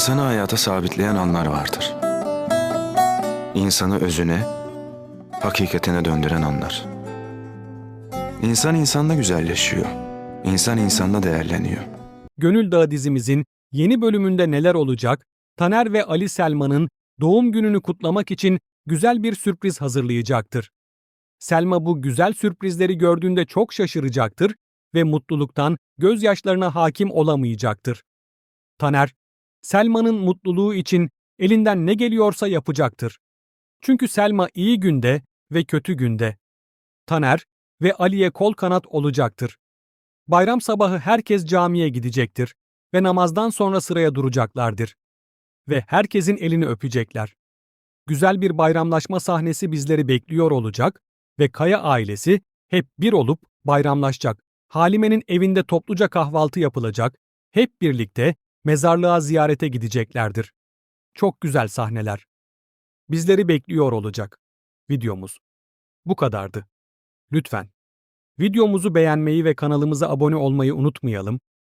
İnsanı hayata sabitleyen anlar vardır. İnsanı özüne, hakikatine döndüren anlar. İnsan insanda güzelleşiyor. İnsan insanda değerleniyor. Gönül Dağı dizimizin yeni bölümünde neler olacak? Taner ve Ali Selma'nın doğum gününü kutlamak için güzel bir sürpriz hazırlayacaktır. Selma bu güzel sürprizleri gördüğünde çok şaşıracaktır ve mutluluktan gözyaşlarına hakim olamayacaktır. Taner, Selma'nın mutluluğu için elinden ne geliyorsa yapacaktır. Çünkü Selma iyi günde ve kötü günde. Taner ve Ali'ye kol kanat olacaktır. Bayram sabahı herkes camiye gidecektir ve namazdan sonra sıraya duracaklardır. Ve herkesin elini öpecekler. Güzel bir bayramlaşma sahnesi bizleri bekliyor olacak ve Kaya ailesi hep bir olup bayramlaşacak. Halime'nin evinde topluca kahvaltı yapılacak, hep birlikte mezarlığa ziyarete gideceklerdir. Çok güzel sahneler. Bizleri bekliyor olacak. Videomuz. Bu kadardı. Lütfen Videomuzu beğenmeyi ve kanalımıza abone olmayı unutmayalım.